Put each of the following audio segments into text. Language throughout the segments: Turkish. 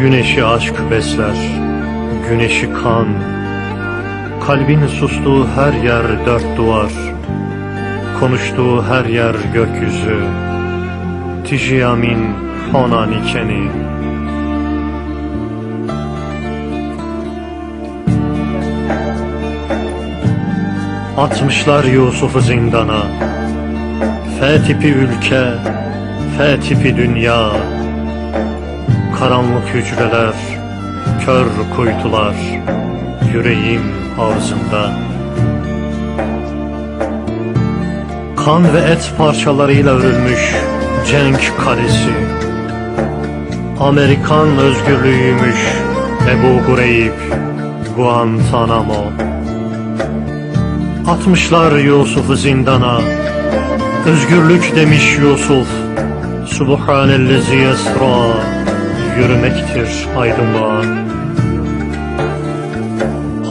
Güneşi aşk besler, güneşi kan. Kalbin sustuğu her yer dört duvar. Konuştuğu her yer gökyüzü. Tijiyamin Honanikeni. Atmışlar Yusuf'u zindana. F tipi ülke, F tipi dünya. Karanlık hücreler, kör kuytular, yüreğim ağzımda. Kan ve et parçalarıyla örülmüş cenk kalesi. Amerikan özgürlüğüymüş Ebu Gureyb, Guantanamo. Atmışlar Yusuf'u zindana, özgürlük demiş Yusuf. Subhanellezi esra, yürümektir aydınlığa.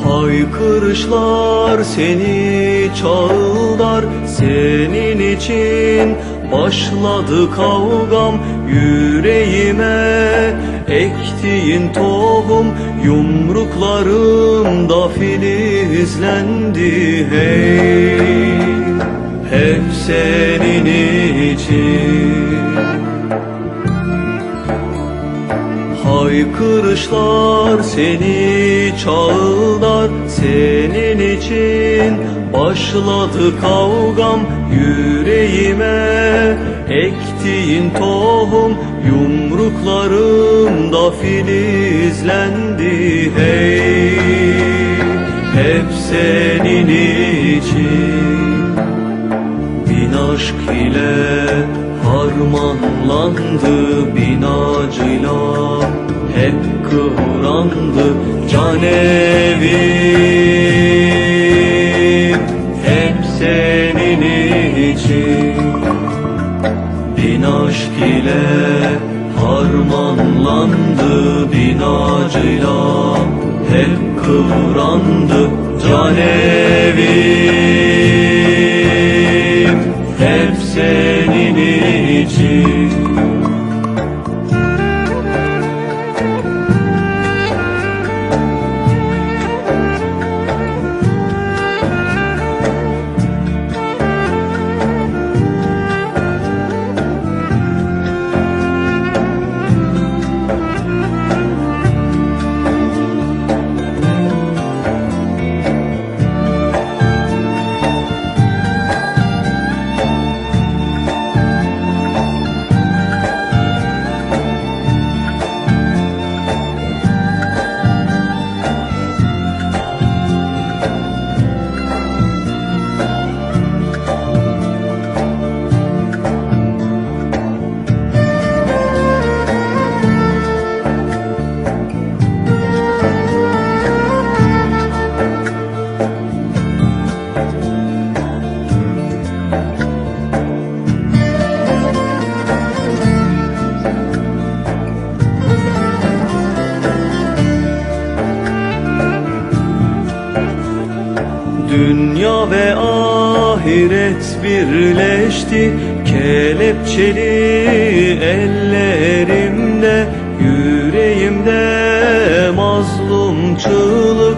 Haykırışlar seni çağlar senin için Başladı kavgam yüreğime Ektiğin tohum yumruklarımda filizlendi hey Haykırışlar seni çağlar senin için Başladı kavgam yüreğime. Ektiğin tohum yumruklarımda filizlendi. Hey Hep senin için Bin aşk ile harmanlandı bin acıyla Hep kıvrandı can evim Hep senin için. Bin aşk ile harmanlandı bin acıyla Hep kıvrandı can evim ahiret birleşti Kelepçeli ellerimle Yüreğimde mazlum çığlık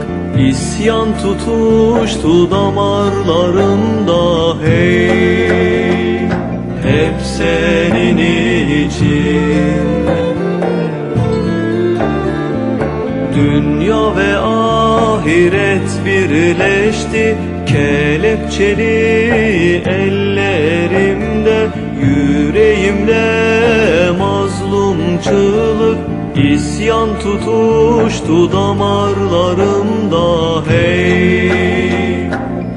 İsyan tutuştu damarlarımda. Hey Hep senin için. Dünya ve ahiret birleşti Kelepçeli ellerimde Yüreğimde mazlum çığlık İsyan tutuştu damarlarımda. Hey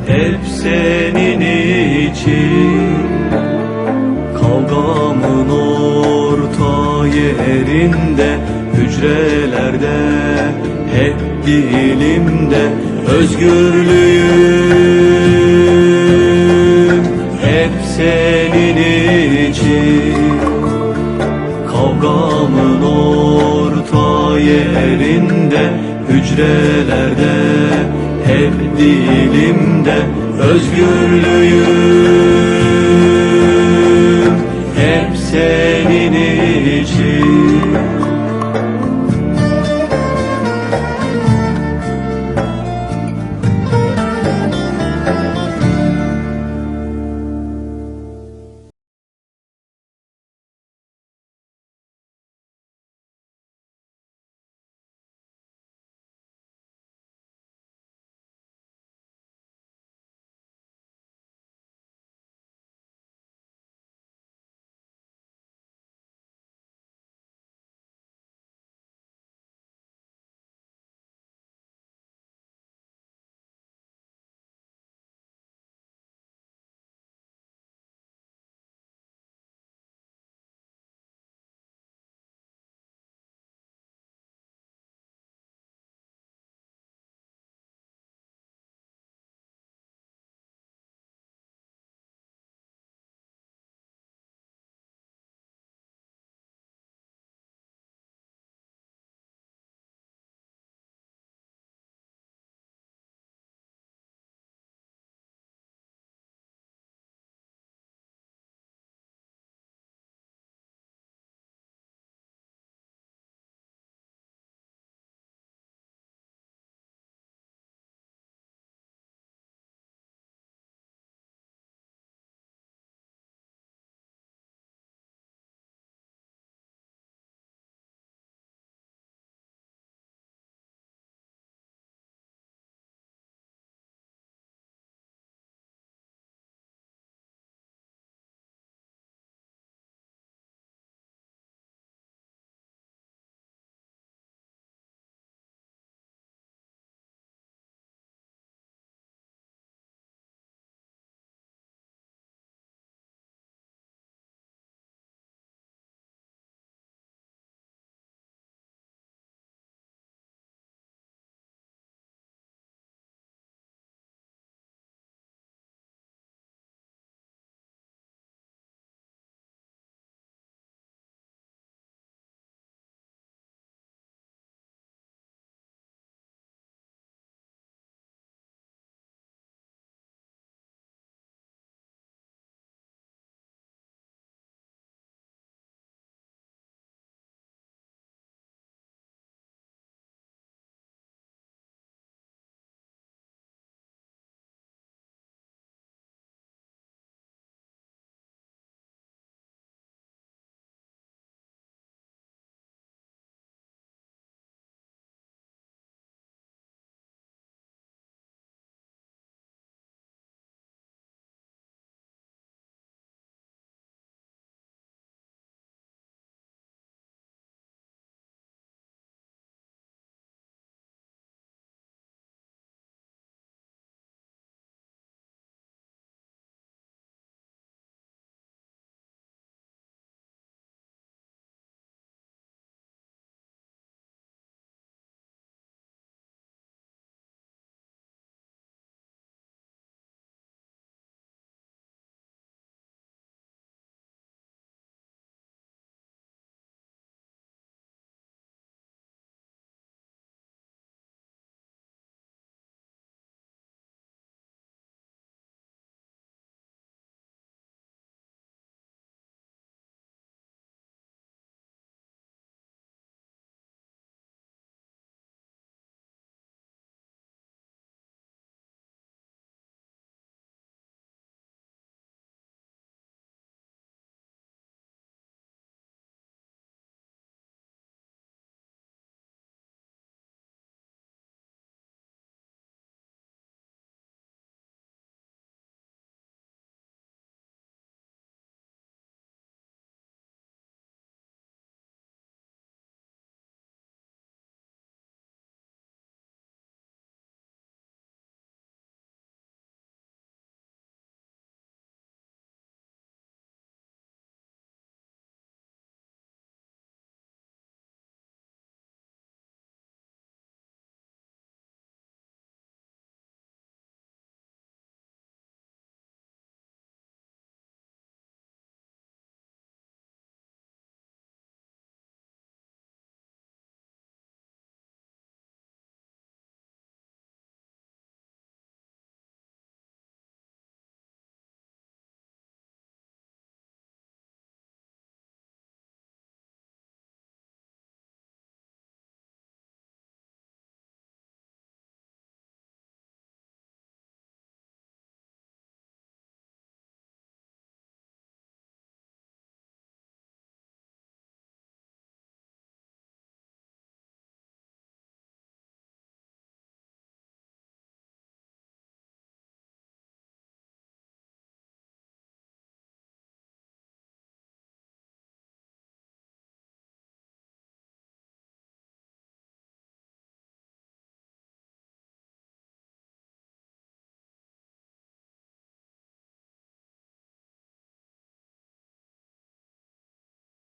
Hep senin için Kavgamın orta yerinde Hücrelerde hep dilimde Özgürlüğüm hep senin için. Kavgamın orta yerinde Hücrelerde hep dilimde. Özgürlüğüm hep senin